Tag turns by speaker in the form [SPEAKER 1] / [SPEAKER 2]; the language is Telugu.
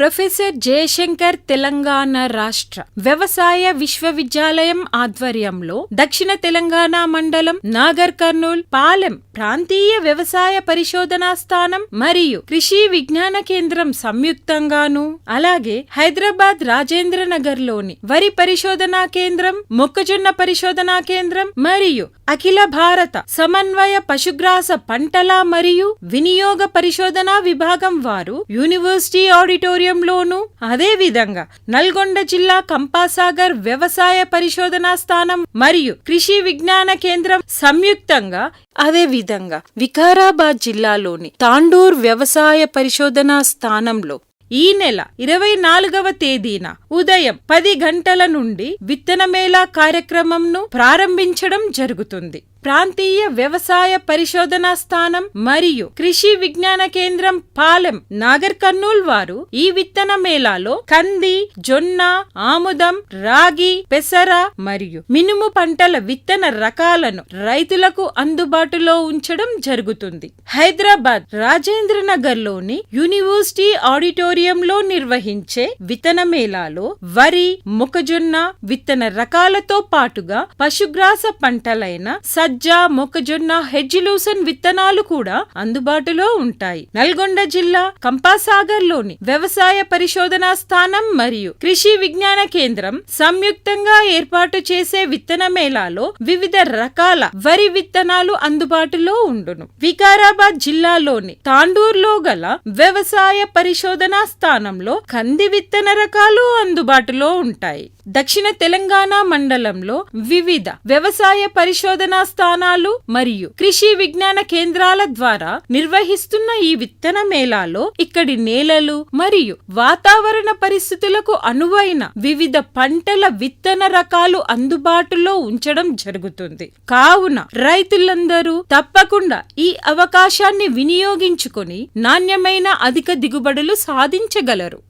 [SPEAKER 1] ప్రొఫెసర్ జయశంకర్ తెలంగాణ రాష్ట్ర వ్యవసాయ విశ్వవిద్యాలయం ఆధ్వర్యంలో దక్షిణ తెలంగాణ మండలం నాగర్ కర్నూల్ పాలెం ప్రాంతీయ వ్యవసాయ పరిశోధనా స్థానం మరియు కృషి విజ్ఞాన కేంద్రం సంయుక్తంగాను అలాగే హైదరాబాద్ రాజేంద్ర నగర్లోని వరి పరిశోధనా కేంద్రం మొక్కజొన్న పరిశోధనా కేంద్రం మరియు అఖిల భారత సమన్వయ పశుగ్రాస పంటల మరియు వినియోగ పరిశోధనా విభాగం వారు యూనివర్సిటీ ఆడిటోరియం అదే విధంగా నల్గొండ జిల్లా కంపాసాగర్ వ్యవసాయ పరిశోధనా స్థానం మరియు కృషి విజ్ఞాన కేంద్రం సంయుక్తంగా అదే విధంగా వికారాబాద్ జిల్లాలోని తాండూర్ వ్యవసాయ పరిశోధనా స్థానంలో ఈ నెల ఇరవై నాలుగవ తేదీన ఉదయం పది గంటల నుండి విత్తనమేళా కార్యక్రమంను ప్రారంభించడం జరుగుతుంది. ప్రాంతీయ వ్యవసాయ పరిశోధనా స్థానం మరియు కృషి విజ్ఞాన కేంద్రం పాలెం నాగర్ కర్నూల్ వారు ఈ విత్తన మేళాలో కంది జొన్న ఆముదం రాగి పెసర మరియు మినుము పంటల విత్తన రకాలను రైతులకు అందుబాటులో ఉంచడం జరుగుతుంది. హైదరాబాద్ రాజేంద్ర నగర్లోని యూనివర్సిటీ ఆడిటోరియంలో నిర్వహించే విత్తన మేళాలో వరి మొక్కజొన్న విత్తన రకాలతో పాటుగా పశుగ్రాస పంటలైన సజ్జ మొక్కజొన్న హెడ్జిలూసన్ విత్తనాలు కూడా అందుబాటులో ఉంటాయి. నల్గొండ జిల్లా కంపాసాగర్లోని వ్యవసాయ పరిశోధనా స్థానం మరియు కృషి విజ్ఞాన కేంద్రం సంయుక్తంగా ఏర్పాటు చేసే విత్తన మేళాలో వివిధ రకాల వరి విత్తనాలు అందుబాటులో ఉండును. వికారాబాద్ జిల్లాలోని తాండూర్లో గల వ్యవసాయ పరిశోధనా స్థానంలో కంది విత్తన రకాలు అందుబాటులో ఉంటాయి. దక్షిణ తెలంగాణ మండలంలో వివిధ వ్యవసాయ పరిశోధనా స్థానాలు మరియు కృషి విజ్ఞాన కేంద్రాల ద్వారా నిర్వహిస్తున్న ఈ విత్తన మేళాలో ఇక్కడి నేలలు మరియు వాతావరణ పరిస్థితులకు అనువైన వివిధ పంటల విత్తన రకాలు అందుబాటులో ఉంచడం జరుగుతుంది. కావున రైతులందరూ తప్పకుండా ఈ అవకాశాన్ని వినియోగించుకొని నాణ్యమైన అధిక దిగుబడులు సాధించగలరు.